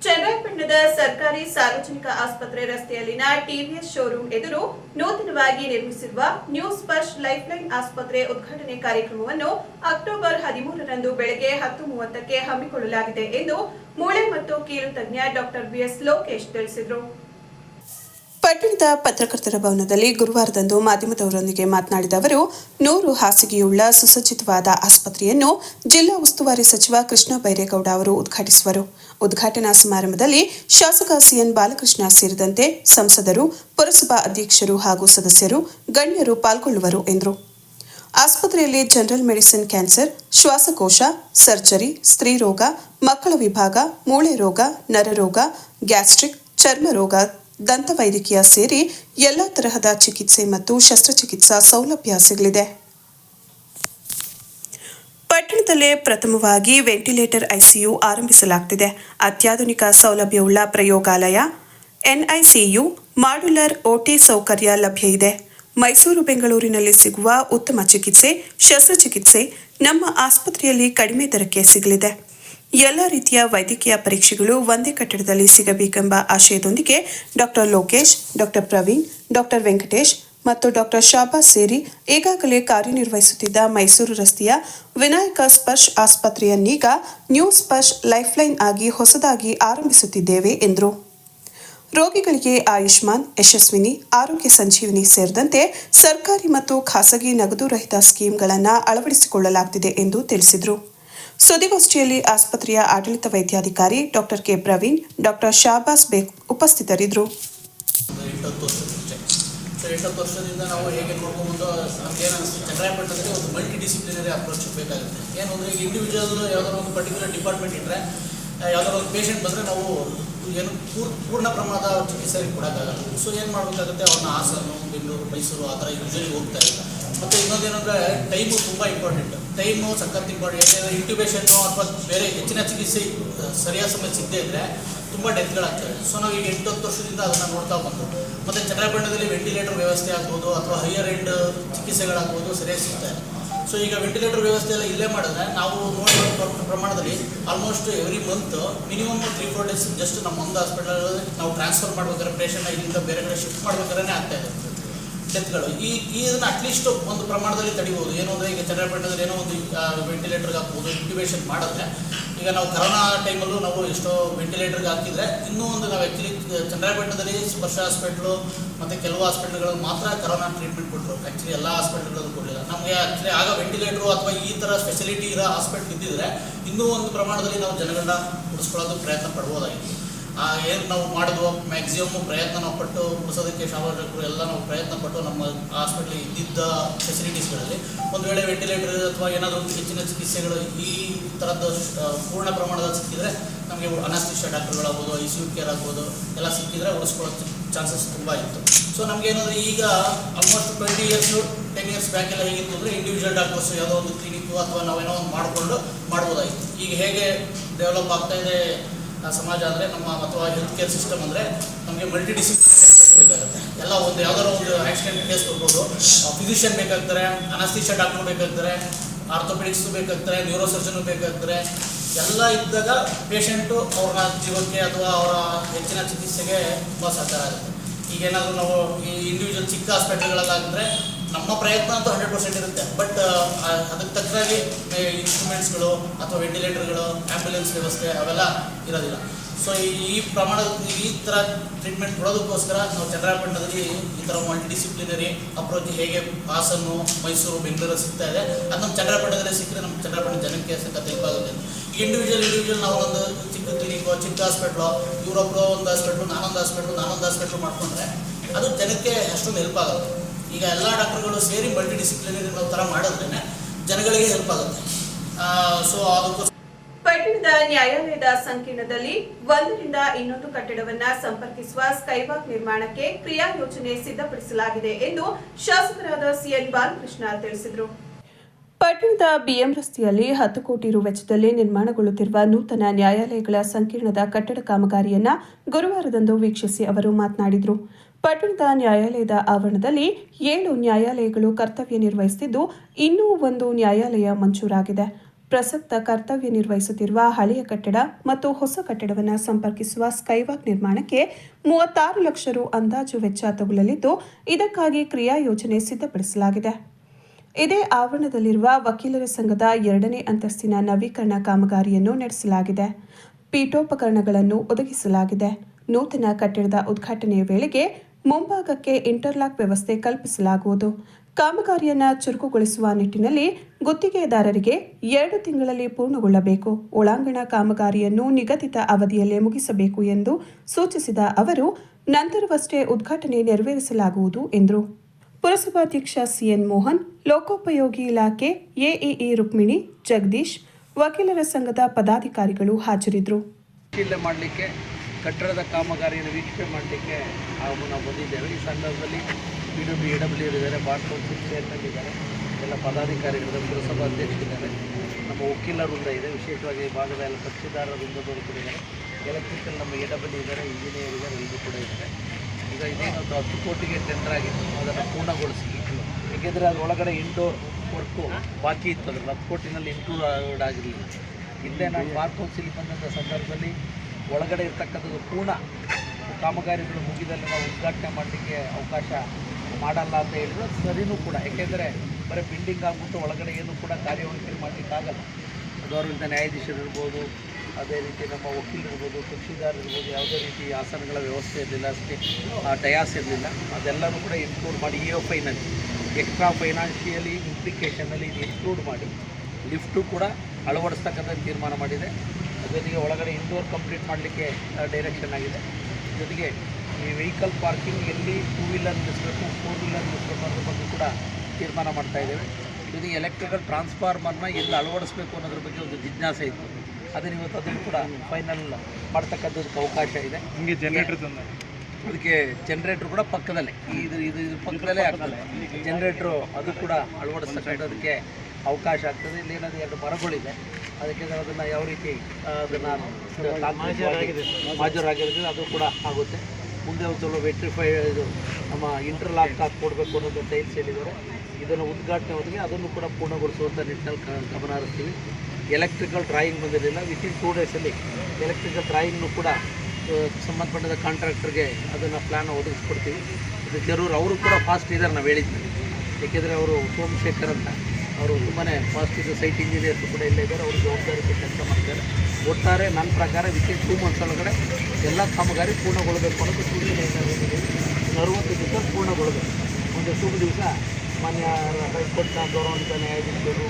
ಚನ್ನರಾಯಪಟ್ಟಣ ಪಟ್ಟಣದ ಸರ್ಕಾರಿ ಸಾರ್ವಜನಿಕ ಆಸ್ಪತ್ರೆ ರಸ್ತೆಯಲ್ಲಿನ ಟಿವಿಎಸ್ ಶೋರೂಮ್ ಎದುರು ನೂತನವಾಗಿ ನಿರ್ಮಿಸಿರುವ ನ್ಯೂ ಸ್ಪರ್ಶ್ ಲೈಫ್ಲೈನ್ ಆಸ್ಪತ್ರೆ ಉದ್ಘಾಟನೆ ಕಾರ್ಯಕ್ರಮವನ್ನು ಅಕ್ಟೋಬರ್ ಹದಿಮೂರರಂದು ಬೆಳಗ್ಗೆ ಹತ್ತು ಮೂವತ್ತಕ್ಕೆ ಹಮ್ಮಿಕೊಳ್ಳಲಾಗಿದೆ ಎಂದು ಮೂಳೆ ಮತ್ತು ಕೀಲು ತಜ್ಞ ಡಾಕ್ಟರ್ ಬಿಎಸ್ ಲೋಕೇಶ್ ತಿಳಿಸಿದರು. ಪಟ್ಟಣದ ಪತ್ರಕರ್ತರ ಭವನದಲ್ಲಿ ಗುರುವಾರದಂದು ಮಾಧ್ಯಮದವರೊಂದಿಗೆ ಮಾತನಾಡಿದ ಅವರು, ನೂರು ಹಾಸಿಗೆಯುಳ್ಳ ಸುಸಜ್ಜಿತವಾದ ಆಸ್ಪತ್ರೆಯನ್ನು ಜಿಲ್ಲಾ ಉಸ್ತುವಾರಿ ಸಚಿವ ಕೃಷ್ಣ ಬೈರೇಗೌಡ ಅವರು ಉದ್ಘಾಟಿಸುವರು. ಉದ್ಘಾಟನಾ ಸಮಾರಂಭದಲ್ಲಿ ಶಾಸಕ ಸಿಎನ್ ಬಾಲಕೃಷ್ಣ ಸೇರಿದಂತೆ ಸಂಸದರು, ಪುರಸಭಾ ಅಧ್ಯಕ್ಷರು ಹಾಗೂ ಸದಸ್ಯರು ಗಣ್ಯರು ಪಾಲ್ಗೊಳ್ಳುವರು ಎಂದರು. ಆಸ್ಪತ್ರೆಯಲ್ಲಿ ಜನರಲ್ ಮೆಡಿಸಿನ್ ಕ್ಯಾನ್ಸರ್, ಶ್ವಾಸಕೋಶ, ಸರ್ಜರಿ, ಸ್ತ್ರೀರೋಗ, ಮಕ್ಕಳ ವಿಭಾಗ, ಮೂಳೆ ರೋಗ, ನರರೋಗ, ಗ್ಯಾಸ್ಟ್ರಿಕ್ ಚರ್ಮ ರೋಗ ದಂತವೈದ್ಯಕೀಯ ಸೇರಿ ಎಲ್ಲ ತರಹದ ಚಿಕಿತ್ಸೆ ಮತ್ತು ಶಸ್ತ್ರಚಿಕಿತ್ಸಾ ಸೌಲಭ್ಯ ಸಿಗಲಿದೆ. ಪಟ್ಟಣದಲ್ಲೇ ಪ್ರಥಮವಾಗಿ ವೆಂಟಿಲೇಟರ್ ಐಸಿಯು ಆರಂಭಿಸಲಾಗ್ತಿದೆ. ಅತ್ಯಾಧುನಿಕ ಸೌಲಭ್ಯವುಳ್ಳ ಪ್ರಯೋಗಾಲಯ, ಎನ್ಐಸಿಯು ಮಾಡ್ಯುಲರ್ ಓಟಿ ಸೌಕರ್ಯ ಲಭ್ಯ ಇದೆ. ಮೈಸೂರು, ಬೆಂಗಳೂರಿನಲ್ಲಿ ಸಿಗುವ ಉತ್ತಮ ಚಿಕಿತ್ಸೆ, ಶಸ್ತ್ರಚಿಕಿತ್ಸೆ ನಮ್ಮ ಆಸ್ಪತ್ರೆಯಲ್ಲಿ ಕಡಿಮೆ ದರಕ್ಕೆ ಸಿಗಲಿದೆ. ಎಲ್ಲ ರೀತಿಯ ವೈದ್ಯಕೀಯ ಪರೀಕ್ಷೆಗಳು ಒಂದೇ ಕಟ್ಟಡದಲ್ಲಿ ಸಿಗಬೇಕೆಂಬ ಆಶಯದೊಂದಿಗೆ doctor Lokesh, doctor Praveen, doctor Venkatesh ಮತ್ತು ಡಾಕ್ಟರ್ ಶಾಬಾ ಸೇರಿ ಈಗಾಗಲೇ ಕಾರ್ಯನಿರ್ವಹಿಸುತ್ತಿದ್ದ ಮೈಸೂರು ರಸ್ತೆಯ ವಿನಾಯಕ ಸ್ಪರ್ಶ್ ಆಸ್ಪತ್ರೆಯನ್ನೀಗ ನ್ಯೂ ಸ್ಪರ್ಶ್ ಲೈಫ್ಲೈನ್ ಆಗಿ ಹೊಸದಾಗಿ ಆರಂಭಿಸುತ್ತಿದ್ದೇವೆ ಎಂದರು. ರೋಗಿಗಳಿಗೆ ಆಯುಷ್ಮಾನ್, ಯಶಸ್ವಿನಿ, ಆರೋಗ್ಯ ಸಂಜೀವಿನಿ ಸೇರಿದಂತೆ ಸರ್ಕಾರಿ ಮತ್ತು ಖಾಸಗಿ ನಗದು ರಹಿತ ಸ್ಕೀಮ್ಗಳನ್ನು ಅಳವಡಿಸಿಕೊಳ್ಳಲಾಗುತ್ತಿದೆ ಎಂದು ತಿಳಿಸಿದರು. ಸುದ್ದಿಗೋಷ್ಠಿಯಲ್ಲಿ ಆಸ್ಪತ್ರೆಯ ಆಡಳಿತ ವೈದ್ಯಾಧಿಕಾರಿ doctor K Praveen, doctor Shahbaz Baig ಉಪಸ್ಥಿತರಿದ್ದರು. ಒಂದು ಎಂಟತ್ತು ವರ್ಷದಿಂದ ನಾವು ಹೇಗೆ ನೋಡ್ಕೊಬೋದು ನಮ್ಗೆ ಏನು ಅನಿಸ್ತು ಚಂದ್ರಾಯಪಟ್ಟಣದಲ್ಲಿ ಒಂದು ಮಲ್ಟಿ ಡಿಸಿಪ್ಲಿನರಿ ಅಪ್ರೋಚ್ ಬೇಕಾಗುತ್ತೆ. ಏನು ಅಂದರೆ ಈಗ ಇಂಡಿವಿಜುವಲ್ ಯಾವ್ದಾದ್ರು ಒಂದು ಪರ್ಟಿಕ್ಯುಲರ್ ಡಿಪಾರ್ಟ್ಮೆಂಟ್ ಇಟ್ಟರೆ ಯಾವ್ದಾದ್ರು ಒಂದು ಪೇಷಂಟ್ ಬಂದರೆ ನಾವು ಏನು ಪೂರ್, ಪೂರ್ಣ ಪ್ರಮಾಣದ ಚಿಕಿತ್ಸೆ ಕೊಡೋಕ್ಕಾಗಲ್ಲ. ಸೊ ಏನು ಮಾಡಬೇಕಾಗುತ್ತೆ, ಅವ್ರನ್ನ ಹಾಸನ ಬೆಂಗಳೂರು, ಮೈಸೂರು, ಆ ಥರ ಯೂಶಲಿ ಹೋಗ್ತಾ ಇಲ್ಲ ಮತ್ತು ಏನಂದ್ರೆ ಟೈಮು ತುಂಬ ಇಂಪಾರ್ಟೆಂಟ್ ಟೈಮು ಸಖತ್ ಇಂಪಾರ್ಟೆಂಟ್ ಯಾಕೆಂದರೆ ಅಥವಾ ಬೇರೆ ಹೆಚ್ಚಿನ ಚಿಕಿತ್ಸೆ ಸರಿಯಾದ ಸಮಯ ಸಿಗದೆ ಇದ್ದರೆ ತುಂಬ ಡೆತ್ಗಳಾಗ್ತವೆ ಸೊ ನಾವು ಈಗ ಎಂಟು, ಹತ್ತು ವರ್ಷದಿಂದ ಅದನ್ನು ನೋಡ್ತಾ ಬಂದು, ಮತ್ತು ಚಂದ್ರಪಣ್ಣದಲ್ಲಿ ವೆಂಟಿಲೇಟರ್ ವ್ಯವಸ್ಥೆ ಆಗ್ಬೋದು ಅಥವಾ ಹೈಯರ್ ಎಂಡ್ ಚಿಕಿತ್ಸೆಗಳಾಗ್ಬೋದು ಸರಿಯಾಗಿ ಸಿಗ್ತಾ ಇದೆ ಸೊ ಈಗ ವೆಂಟಿಲೇಟರ್ ವ್ಯವಸ್ಥೆ ಎಲ್ಲ ಇಲ್ಲೇ ಮಾಡಿದ್ರೆ ನಾವು ನೋಡಿರೋ ಪ್ರ- ಪ್ರಮಾಣದಲ್ಲಿ almost every month minimum three four days just ನಮ್ಮ ಒಂದು ಹಾಸ್ಪಿಟಲ್ ನಾವು ಟ್ರಾನ್ಸ್ಫರ್ ಮಾಡ್ಬೇಕಾದ್ರೆ ಪೇಷಂಟ್ನ ಇಲ್ಲಿಂದ ಬೇರೆ ಕಡೆ ಶಿಫ್ಟ್ ಮಾಡ್ಬೇಕಾದ್ರೆ ಆಗ್ತಾ ಇದೆ. ಡೆತ್ಗಳು ಈ ಇದನ್ನ ಅಟ್ಲೀಸ್ಟ್ ಒಂದು ಪ್ರಮಾಣದಲ್ಲಿ ತಡಿಬೋದು. ಏನು ಅಂದರೆ ಈಗ ಚಂದ್ರಪಟ್ಟಣದಲ್ಲಿ ಏನೋ ಒಂದು ವೆಂಟಿಲೇಟರ್ಗೆ ಹಾಕ್ಬೋದು ಇಂಕ್ಯುಬೇಷನ್ ಮಾಡಿದ್ರೆ. ಈಗ ನಾವು ಕರೋನಾ ಟೈಮಲ್ಲೂ ನಾವು ಎಷ್ಟೋ ವೆಂಟಿಲೇಟರ್ಗೆ ಹಾಕಿದ್ರೆ ಇನ್ನೂ ಒಂದು ನಾವು ಆ್ಯಕ್ಚುಲಿ ಚಂದ್ರಪಟ್ಟಣದಲ್ಲಿ ಸ್ಪರ್ಶ ಹಾಸ್ಪಿಟ್ಲು ಮತ್ತು ಕೆಲವು ಹಾಸ್ಪಿಟ್ಲ್ಗಳು ಮಾತ್ರ ಕರೋನಾ ಟ್ರೀಟ್ಮೆಂಟ್ ಕೊಟ್ಟರು ಆ್ಯಕ್ಚುಲಿ ಎಲ್ಲ ಹಾಸ್ಪಿಟ್ಲ್ಗಳಲ್ಲೂ ಕೊಡಲಿಲ್ಲ. ನಮಗೆ ಆ್ಯಕ್ಚುಲಿ ಆಗ ವೆಂಟಿಲೇಟ್ರು ಅಥವಾ ಈ ಥರ ಫೆಸಿಲಿಟಿ ಇರೋ ಹಾಸ್ಪಿಟ್ಲ್ ಇದ್ದಿದ್ರೆ ಇನ್ನೂ ಒಂದು ಪ್ರಮಾಣದಲ್ಲಿ ನಾವು ಜನಗಳನ್ನ ಉಳಿಸ್ಕೊಳ್ಳೋದು ಪ್ರಯತ್ನ ಪಡ್ಬೋದಾಗಿತ್ತು. ಏನು ನಾವು ಮಾಡಿದ್ವು ಮ್ಯಾಕ್ಸಿಮಮ್ ಪ್ರಯತ್ನ ನಾವು ಪಟ್ಟು ಉಳಿಸೋದಕ್ಕೆ ಎಲ್ಲ ನಾವು ಪ್ರಯತ್ನ ಪಟ್ಟು ನಮ್ಮ ಹಾಸ್ಪಿಟ್ಲ್ ಇದ್ದಿದ್ದ ಫೆಸಿಲಿಟೀಸ್ಗಳಲ್ಲಿ ಒಂದು ವೇಳೆ ವೆಂಟಿಲೇಟರ್ ಅಥವಾ ಏನಾದರೂ ಹೆಚ್ಚಿನ ಚಿಕಿತ್ಸೆಗಳು ಈ ಥರದ್ದು ಪೂರ್ಣ ಪ್ರಮಾಣದಲ್ಲಿ ಸಿಕ್ಕಿದ್ರೆ ನಮಗೆ ಅನಾಸ್ತಿಷ ಡಾಕ್ಟರ್ಗಳಾಗ್ಬೋದು ಐ ಸಿ ಯು ಕೇರ್ ಆಗ್ಬೋದು, ಎಲ್ಲ ಸಿಕ್ಕಿದ್ರೆ ಉಳಿಸ್ಕೊಳ್ಳೋ ಚಾನ್ಸಸ್ ತುಂಬ ಇತ್ತು. ಸೊ ನಮಗೇನಂದರೆ ಈಗ almost twenty years ten years back ಎಲ್ಲ ಹೇಗಿತ್ತು ಅಂದರೆ ಇಂಡಿವಿಜುವಲ್ ಡಾಕ್ಟರ್ಸ್ ಯಾವುದೋ ಒಂದು ಕ್ಲಿನಿಕ್ಕು ಅಥವಾ ನಾವೇನೋ ಒಂದು ಮಾಡಿಕೊಂಡು ಮಾಡ್ಬೋದಾಗಿತ್ತು ಈಗ ಹೇಗೆ ಡೆವಲಪ್ ಆಗ್ತಾ ಇದೆ ಆ ಸಮಾಜ ಅಂದರೆ ನಮ್ಮ ಅಥವಾ ಹೆಲ್ತ್ ಕೇರ್ ಸಿಸ್ಟಮ್ ಅಂದರೆ ನಮಗೆ ಮಲ್ಟಿ ಡಿಸಿಪ್ಲಿನ್ ಬೇಕಾಗುತ್ತೆ ಎಲ್ಲ ಒಂದು ಯಾವ್ದಾದ್ರು ಒಂದು ಆಕ್ಸಿಡೆಂಟ್ ಕೇಸ್ ಕೊಡ್ಬೋದು ಫಿಸಿಷಿಯನ್ ಬೇಕಾಗ್ತಾರೆ ಅನಸ್ತೀಷಿಯಾ ಡಾಕ್ಟರ್ ಬೇಕಾಗ್ತಾರೆ ಆರ್ಥೋಪೆಡಿಕ್ಸ್ ಬೇಕಾಗ್ತಾರೆ ನ್ಯೂರೋ ಸರ್ಜನ್ ಬೇಕಾಗ್ತಾರೆ. ಎಲ್ಲ ಇದ್ದಾಗ ಪೇಷಂಟು ಅವರ ಜೀವಕ್ಕೆ ಅಥವಾ ಅವರ ಹೆಚ್ಚಿನ ಚಿಕಿತ್ಸೆಗೆ ತುಂಬ ಸಹಕಾರ ಆಗುತ್ತೆ ಈಗೇನಾದರೂ ನಾವು ಈ ಇಂಡಿವಿಜುವಲ್ ಚಿಕ್ಕ ಹಾಸ್ಪಿಟಲ್ಗಳಲ್ಲಾಗಿದ್ರೆ ನಮ್ಮ ಪ್ರಯತ್ನ ಅಂತೂ ಹಂಡ್ರೆಡ್ ಪರ್ಸೆಂಟ್ ಇರುತ್ತೆ. ಬಟ್ ಅದಕ್ಕೆ ತಕ್ಕನಾಗಿ ಇನ್ಸ್ಟ್ರೂಮೆಂಟ್ಸ್ಗಳು ಅಥವಾ ವೆಂಟಿಲೇಟರ್ಗಳು ಆ್ಯಂಬುಲೆನ್ಸ್ ವ್ಯವಸ್ಥೆ ಅವೆಲ್ಲ ಇರೋದಿಲ್ಲ. ಸೊ ಈ ಪ್ರಮಾಣ ಈ ಥರ ಟ್ರೀಟ್ಮೆಂಟ್ ಕೊಡೋದಕ್ಕೋಸ್ಕರ ನಾವು ಚಂದ್ರಾಪಟ್ಟಣದಲ್ಲಿ ಈ ಥರ ಮಲ್ಟಿ ಡಿಸಿಪ್ಲಿನರಿ ಅಪ್ರೋಚ್ ಹೇಗೆ ಹಾಸನ್ನು, ಮೈಸೂರು, ಬೆಂಗಳೂರು ಸಿಗ್ತಾ ಇದೆ, ಅದು ನಮ್ಮ ಚಂದ್ರಾಪಟ್ಟಣದಲ್ಲಿ ಸಿಕ್ಕರೆ ನಮ್ಮ ಚಂದ್ರಾಪಟ್ಟಣ ಜನಕ್ಕೆ ಸಖತ್ ಹೆಲ್ಪ್ ಇಂಡಿವಿಜುವಲ್ ಇಂಡಿವಿಜುವಲ್ ಒಂದು ಚಿಕ್ಕ ಕ್ಲಿನಿಕೋ ಚಿಕ್ಕ ಹಾಸ್ಪಿಟ್ಲು ಇವರೊಬ್ಬರು ಒಂದು ಹಾಸ್ಪಿಟ್ಲು ನಾನೊಂದು ಹಾಸ್ಪಿಟ್ಲು ನಾನೊಂದು ಹಾಸ್ಪಿಟ್ಲು ಮಾಡ್ಕೊಂಡ್ರೆ ಅದು ಜನಕ್ಕೆ ಅಷ್ಟೊಂದು ಹೆಲ್ಪ್ ಆಗುತ್ತೆ. ಈಗ ಎಲ್ಲ ಡಾಕ್ಟರ್ಗಳು ಸೇರಿ ಮಲ್ಟಿ ಡಿಸಿಪ್ಲಿನರಿ ಥರ ಮಾಡಿದ್ರೇ ಜನಗಳಿಗೆ ಹೆಲ್ಪ್ ಆಗುತ್ತೆ. ಸೊ ಅದಕ್ಕೋಸ್ಕರ ಪಟ್ಟಣದ ನ್ಯಾಯಾಲಯದ ಸಂಕೀರ್ಣದಲ್ಲಿ ಒಂದರಿಂದ ಇನ್ನೊಂದು ಕಟ್ಟಡವನ್ನ ಸಂಪರ್ಕಿಸುವ ಸ್ಕೈವಾಕ್ ನಿರ್ಮಾಣಕ್ಕೆ ಕ್ರಿಯಾ ಯೋಜನೆ ಸಿದ್ಧಪಡಿಸಲಾಗಿದೆ ಎಂದು ಶಾಸಕರಾದ ಸಿಎನ್ ಬಾಲಕೃಷ್ಣ ತಿಳಿಸಿದರು. ಪಟ್ಟಣದ ಬಿಎಂ ರಸ್ತೆಯಲ್ಲಿ ಹತ್ತು ಕೋಟಿ ರು ವೆಚ್ಚದಲ್ಲಿ ನಿರ್ಮಾಣಗೊಳ್ಳುತ್ತಿರುವ ನೂತನ ನ್ಯಾಯಾಲಯಗಳ ಸಂಕೀರ್ಣದ ಕಟ್ಟಡ ಕಾಮಗಾರಿಯನ್ನ ಗುರುವಾರದಂದು ವೀಕ್ಷಿಸಿ ಅವರು ಮಾತನಾಡಿದರು. ಪಟ್ಟಣದ ನ್ಯಾಯಾಲಯದ ಆವರಣದಲ್ಲಿ ಏಳು ನ್ಯಾಯಾಲಯಗಳು ಕರ್ತವ್ಯ ನಿರ್ವಹಿಸುತ್ತಿದ್ದು ಇನ್ನೂ ಒಂದು ನ್ಯಾಯಾಲಯ ಮಂಜೂರಾಗಿದೆ. ಪ್ರಸಕ್ತ ಕರ್ತವ್ಯ ನಿರ್ವಹಿಸುತ್ತಿರುವ ಹಳೆಯ ಕಟ್ಟಡ ಮತ್ತು ಹೊಸ ಕಟ್ಟಡವನ್ನು ಸಂಪರ್ಕಿಸುವ ಸ್ಕೈವಾಕ್ ನಿರ್ಮಾಣಕ್ಕೆ ಮೂವತ್ತಾರು ಲಕ್ಷ ರು ಅಂದಾಜು ವೆಚ್ಚ ತಗುಲಲಿದ್ದು, ಇದಕ್ಕಾಗಿ ಕ್ರಿಯಾ ಯೋಜನೆ ಸಿದ್ಧಪಡಿಸಲಾಗಿದೆ. ಇದೇ ಆವರಣದಲ್ಲಿರುವ ವಕೀಲರ ಸಂಘದ ಎರಡನೇ ಅಂತಸ್ತಿನ ನವೀಕರಣ ಕಾಮಗಾರಿಯನ್ನು ನಡೆಸಲಾಗಿದೆ. ಪೀಠೋಪಕರಣಗಳನ್ನು ಒದಗಿಸಲಾಗಿದೆ. ನೂತನ ಕಟ್ಟಡದ ಉದ್ಘಾಟನೆಯ ವೇಳೆಗೆ ಮುಂಭಾಗಕ್ಕೆ ಇಂಟರ್ಲಾಕ್ ವ್ಯವಸ್ಥೆ ಕಲ್ಪಿಸಲಾಗುವುದು. ಕಾಮಗಾರಿಯನ್ನು ಚುರುಕುಗೊಳಿಸುವ ನಿಟ್ಟಿನಲ್ಲಿ ಗುತ್ತಿಗೆದಾರರಿಗೆ ಎರಡು ತಿಂಗಳಲ್ಲಿ ಪೂರ್ಣಗೊಳ್ಳಬೇಕು. ಒಳಾಂಗಣ ಕಾಮಗಾರಿಯನ್ನು ನಿಗದಿತ ಅವಧಿಯಲ್ಲೇ ಮುಗಿಸಬೇಕು ಎಂದು ಸೂಚಿಸಿದ ಅವರು, ನಂತರವಷ್ಟೇ ಉದ್ಘಾಟನೆ ನೆರವೇರಿಸಲಾಗುವುದು ಎಂದರು. ಪುರಸಭಾಧ್ಯಕ್ಷ ಸಿಎನ್ ಮೋಹನ್, ಲೋಕೋಪಯೋಗಿ ಇಲಾಖೆ ಎಇಇ ರುಕ್ಮಿಣಿ, ಜಗದೀಶ್, ವಕೀಲರ ಸಂಘದ ಪದಾಧಿಕಾರಿಗಳು ಹಾಜರಿದ್ದರು. ಕಟ್ಟಡದ ಕಾಮಗಾರಿಯನ್ನು ವೀಕ್ಷಣೆ ಮಾಡಲಿಕ್ಕೆ ನಾವು ಬಂದಿದ್ದೇವೆ. ಈ ಸಂದರ್ಭದಲ್ಲಿ ಪಿ ಡಬ್ಲ್ಯೂ, ಎ ಡಬ್ಲ್ಯೂ ಇದ್ದಾರೆ ಬಾರ್ ಕೌನ್ಸಿಲ್ ಚೇರ್ಮನ್ ಇದ್ದಾರೆ ಎಲ್ಲ ಪದಾಧಿಕಾರಿಗಳಿದ್ದಾರೆ ಪುರಸಭಾ ಅಧ್ಯಕ್ಷರಿದ್ದಾರೆ ನಮ್ಮ ವಕೀಲ ವೃಂದ ಇದೆ. ವಿಶೇಷವಾಗಿ ಈ ಭಾಗದ ಎಲ್ಲ ಕಕ್ಷಿದಾರರ ವೃಂದದವರು ಕೂಡ ಇದ್ದಾರೆ ಎಲೆಕ್ಟ್ರಿಕಲ್ ನಮ್ಮ ಎ ಡಬ್ಲ್ಯೂ ಇದ್ದಾರೆ, ಇಂಜಿನಿಯರ್ ಇದ್ದಾರೆ ಎಲ್ಲರೂ ಕೂಡ ಇದ್ದಾರೆ. ಈಗ ಇದೇನೊಂದು ಹತ್ತು ಕೋಟಿಗೆ ಟೆಂಡರ್ ಆಗಿತ್ತು. ಅದನ್ನು ಪೂರ್ಣಗೊಳಿಸಿ. ಏಕೆಂದರೆ ಅದರ ಒಳಗಡೆ ಇಂಡೋರ್ ವರ್ಕು ಬಾಕಿ ಇತ್ತು. ಅದರಲ್ಲಿ ಹತ್ತು ಕೋಟಿನಲ್ಲಿ ಇನ್ಕ್ಲೂಡ್ ಆಗಿರಲಿಲ್ಲ ಇಲ್ಲೇ ನಾನು ಬಾರ್ ಬಂದಂಥ ಸಂದರ್ಭದಲ್ಲಿ ಒಳಗಡೆ ಇರ್ತಕ್ಕಂಥದ್ದು ಪೂರ್ಣ ಕಾಮಗಾರಿಗಳು ಮುಗಿದಲ್ಲಿ ನಾವು ಉದ್ಘಾಟನೆ ಮಾಡಲಿಕ್ಕೆ ಅವಕಾಶ ಮಾಡಲ್ಲ ಅಂತ ಹೇಳಿದ್ರು. ಸರಿನೂ ಕೂಡ. ಯಾಕೆಂದರೆ ಬರೀ ಬಿಲ್ಡಿಂಗ್ ಆಗ್ಬಿಟ್ಟು ಒಳಗಡೆ ಏನು ಕೂಡ ಕಾರ್ಯವೈಖರಿ ಮಾಡಲಿಕ್ಕಾಗಲ್ಲ ಗೌರವಿತ ನ್ಯಾಯಾಧೀಶರು ಇರ್ಬೋದು, ಅದೇ ರೀತಿ ನಮ್ಮ ವಕೀಲರು ಇರ್ಬೋದು ಕಕ್ಷಿದಾರ ಇರ್ಬೋದು, ಯಾವುದೇ ರೀತಿ ಆಸನಗಳ ವ್ಯವಸ್ಥೆ ಇರಲಿಲ್ಲ, ಅಷ್ಟೇ ಡಯಾಸ್ ಇರಲಿಲ್ಲ. ಅದೆಲ್ಲನೂ ಕೂಡ ಇನ್ಕ್ಲೂಡ್ ಮಾಡಿ ಇ ಎಫ್ ಐನಲ್ಲಿ ಎಕ್ಸ್ಟ್ರಾ ಫೈನಾನ್ಷಿಯಲಿ ಇಂಪ್ಲಿಕೇಶನಲ್ಲಿ ಇದು ಇನ್ಕ್ಲೂಡ್ ಮಾಡಿ, ಲಿಫ್ಟು ಕೂಡ ಅಳವಡಿಸ್ತಕ್ಕಂಥ ತೀರ್ಮಾನ ಮಾಡಿದೆ. ಜೊತೆಗೆ ಒಳಗಡೆ ಇಂಡೋರ್ ಕಂಪ್ಲೀಟ್ ಮಾಡಲಿಕ್ಕೆ ಡೈರೆಕ್ಷನ್ ಆಗಿದೆ. ಜೊತೆಗೆ ಈ ವೆಹಿಕಲ್ ಪಾರ್ಕಿಂಗ್ ಎಲ್ಲಿ ಟೂ ವೀಲರ್ ನಿಲ್ಲಿಸಬೇಕು ಫೋರ್ ವೀಲರ್ ನಿಲ್ಲಿಸಬೇಕು ಅನ್ನೋದ್ರ ಬಗ್ಗೆ ಕೂಡ ತೀರ್ಮಾನ ಮಾಡ್ತಾ ಇದ್ದೇವೆ. ಜೊತೆಗೆ ಎಲೆಕ್ಟ್ರಿಕಲ್ ಟ್ರಾನ್ಸ್ಫಾರ್ಮರ್ನ ಎಲ್ಲಿ ಅಳವಡಿಸಬೇಕು ಅನ್ನೋದ್ರ ಬಗ್ಗೆ ಒಂದು ಜಿಜ್ಞಾಸೆ ಇತ್ತು. ಅದನ್ನು ಇವತ್ತು ಅದನ್ನು ಕೂಡ ಫೈನಲ್ ಮಾಡ್ತಕ್ಕಂಥದ್ದಕ್ಕೆ ಅವಕಾಶ ಇದೆ. ಹಿಂಗೆ ಜನರೇಟರ್ ಅದಕ್ಕೆ ಜನರೇಟ್ರ್ ಕೂಡ ಪಕ್ಕದಲ್ಲೇ. ಇದು ಇದು ಇದು ಪಕ್ಕದಲ್ಲೇ ಆಗ್ತದೆ. ಜನರೇಟ್ರು ಅದು ಕೂಡ ಅಳವಡಿಸ್ತಕ್ಕಂಥದ್ದಕ್ಕೆ ಅವಕಾಶ ಆಗ್ತದೆ. ಇಲ್ಲಿ ಏನಾದ್ರು ಎರಡು ಮರಗಳಿದೆ. ಅದಕ್ಕೆ ನಾವು ಅದನ್ನು ಯಾವ ರೀತಿ ಅದನ್ನು ಹಾಜರಾಗಿರೋದ್ರಿಂದ ಅದು ಕೂಡ ಆಗುತ್ತೆ. ಮುಂದೆ ಒಂದು ಸ್ವಲ್ಪ ವೆಟ್ರಿಫೈ ಇದು ನಮ್ಮ ಇಂಟರ್ಲಾಕ್ ಹಾಕಿ ಕೊಡಬೇಕು ಅನ್ನೋದು ಟೈಲ್ಸ್ ಹೇಳಿದ್ದಾರೆ. ಇದನ್ನು ಉದ್ಘಾಟನೆ ಹೊತ್ತಿಗೆ ಅದನ್ನು ಕೂಡ ಪೂರ್ಣಗೊಳಿಸುವಂಥ ನಿಟ್ಟಿನಲ್ಲಿ ಕ- ಗಮನ ಹರಿಸ್ತೀವಿ. ಎಲೆಕ್ಟ್ರಿಕಲ್ ಡ್ರಾಯಿಂಗ್ ಬಂದಿರಲಿಲ್ಲ. ವಿತಿನ್ ಟೂ ಡೇಸಲ್ಲಿ ಎಲೆಕ್ಟ್ರಿಕಲ್ ಡ್ರಾಯಿಂಗ್ನು ಕೂಡ ಸಂಬಂಧಪಟ್ಟದ ಸಂಬಂಧಪಟ್ಟ ಕಾಂಟ್ರಾಕ್ಟರ್ಗೆ ಅದನ್ನು ಪ್ಲ್ಯಾನ್ ಒದಗಿಸ್ಕೊಡ್ತೀವಿ. ಇದು ಜರೂರು ಅವರು ಕೂಡ ಫಾಸ್ಟ್ ಇದ್ದಾರೆ ನಾವು ಹೇಳಿದ್ವಿ ಏಕೆಂದರೆ ಅವರು ಸೋಮಶೇಖರ್ ಅಂತ. ಅವರು ತುಂಬಾ ಫಾಸ್ಟ್ ಸೈಟ್ ಇಂಜಿನಿಯರ್ಸ್ ಕೂಡ ಇಲ್ಲೇ ಇದ್ದಾರೆ. ಅವರು ಜವಾಬ್ದಾರಿ ಕೆಲಸ ಮಾಡ್ತಾರೆ. ಒಟ್ಟಾರೆ ನನ್ನ ಪ್ರಕಾರ ವಿತಿನ್ ಟೂ ಮಂತ್ಸ್ ಒಳಗಡೆ ಎಲ್ಲ ಕಾಮಗಾರಿ ಪೂರ್ಣಗೊಳ್ಳಬೇಕು ಅನ್ನೋದು ಸೂಚನೆ ಅರವತ್ತು ದಿವಸ ಪೂರ್ಣಗೊಳ್ಳಬೇಕು. ಒಂದು ಶುಭ ದಿವಸ. ಮಾನ್ಯ ಹೈಕೋರ್ಟ್ನ ಗೌರವಾನ್ವಿತ ನ್ಯಾಯಾಧೀಶರು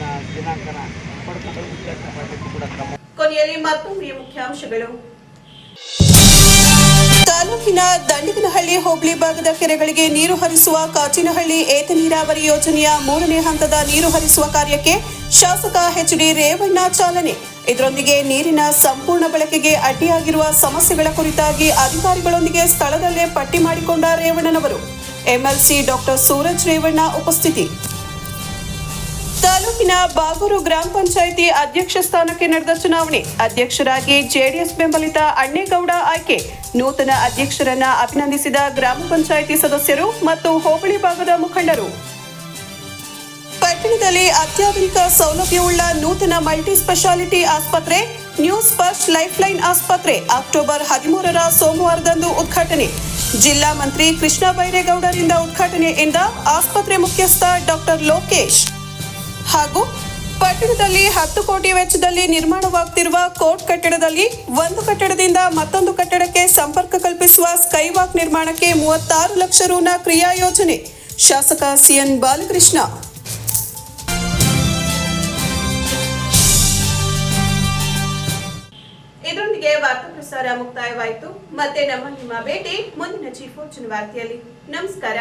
ಲಾ ದಿನಾಂಕನ ಪಡ್ಕೊಂಡು ಕೂಡ ಕ್ರಮ. ಕೊನೆಯಲ್ಲಿ ಮತ್ತೊಮ್ಮೆ ಮುಖ್ಯಾಂಶಗಳು. ತಾಲೂಕಿನ ದಂಡಿಗನಹಳ್ಳಿ ಹೋಬಳಿ ಭಾಗದ ಕೆರೆಗಳಿಗೆ ನೀರು ಹರಿಸುವ ಕಾಚಿನಹಳ್ಳಿ ಏತ ನೀರಾವರಿ ಯೋಜನೆಯ ಮೂರನೇ ಹಂತದ ನೀರು ಹರಿಸುವ ಕಾರ್ಯಕ್ಕೆ ಶಾಸಕ ಎಚ್ ಡಿ ರೇವಣ್ಣ ಚಾಲನೆ. ಇದರೊಂದಿಗೆ ನೀರಿನ ಸಂಪೂರ್ಣ ಬಳಕೆಗೆ ಅಡ್ಡಿಯಾಗಿರುವ ಸಮಸ್ಯೆಗಳ ಕುರಿತಾಗಿ ಅಧಿಕಾರಿಗಳೊಂದಿಗೆ ಸ್ಥಳದಲ್ಲೇ ಪಟ್ಟಿ ಮಾಡಿಕೊಂಡ ರೇವಣ್ಣನವರು. ಎಂಎಲ್ಸಿ ಡಾಕ್ಟರ್ ಸೂರಜ್ ರೇವಣ್ಣ ಉಪಸ್ಥಿತಿ. ತಾಲೂಕಿನ ಬಾಗೂರು ಗ್ರಾಮ ಪಂಚಾಯಿತಿ ಅಧ್ಯಕ್ಷ ಸ್ಥಾನಕ್ಕೆ ನಡೆದ ಚುನಾವಣೆ. ಅಧ್ಯಕ್ಷರಾಗಿ ಜೆಡಿಎಸ್ ಬೆಂಬಲಿತ ಅಣ್ಣೇಗೌಡ ಆಯ್ಕೆ. ನೂತನ ಅಧ್ಯಕ್ಷರನ್ನ ಅಭಿನಂದಿಸಿದ ಗ್ರಾಮ ಪಂಚಾಯಿತಿ ಸದಸ್ಯರು ಮತ್ತು ಹೋಬಳಿ ಭಾಗದ ಮುಖಂಡರು. ಪಟ್ಟಣದಲ್ಲಿ ಅತ್ಯಾಧುನಿಕ ಸೌಲಭ್ಯವುಳ್ಳ ನೂತನ ಮಲ್ಟಿ ಸ್ಪೆಷಾಲಿಟಿ ಆಸ್ಪತ್ರೆ, ನ್ಯೂ ಫಸ್ಟ್ ಲೈಫ್ ಲೈನ್ ಆಸ್ಪತ್ರೆ ಅಕ್ಟೋಬರ್ ಹದಿಮೂರರ ಸೋಮವಾರದಂದು ಉದ್ಘಾಟನೆ. ಜಿಲ್ಲಾ ಮಂತ್ರಿ ಕೃಷ್ಣ ಬೈರೇಗೌಡರಿಂದ ಉದ್ಘಾಟನೆಯಿಂದ ಆಸ್ಪತ್ರೆ ಮುಖ್ಯಸ್ಥ ಡಾಕ್ಟರ್ ಲೋಕೇಶ್. ಹಾಗೂ ಪಟ್ಟಣದಲ್ಲಿ ಹತ್ತು ಕೋಟಿ ವೆಚ್ಚದಲ್ಲಿ ನಿರ್ಮಾಣವಾಗುತ್ತಿರುವ ಕೋರ್ಟ್ ಕಟ್ಟಡದಲ್ಲಿ ಒಂದು ಕಟ್ಟಡದಿಂದ ಮತ್ತೊಂದು ಕಟ್ಟಡಕ್ಕೆ ಸಂಪರ್ಕ ಕಲ್ಪಿಸುವ ಸ್ಕೈವಾಕ್ ನಿರ್ಮಾಣಕ್ಕೆ ಮೂವತ್ತಾರು ಲಕ್ಷ ರೂನ ಕ್ರಿಯಾ ಯೋಜನೆ. ಶಾಸಕ ಸಿಎನ್ ಬಾಲಕೃಷ್ಣ. ಇದರೊಂದಿಗೆ ವಾರ್ತಾ ಪ್ರಸಾರ ಮುಕ್ತಾಯವಾಯಿತು. ಮತ್ತೆ ನಮ್ಮ ನಿಮ್ಮ ಭೇಟಿ ಮುಂದಿನ ಚೀಫ್ ವಾರ್ತೆಯಲ್ಲಿ ನಮಸ್ಕಾರ.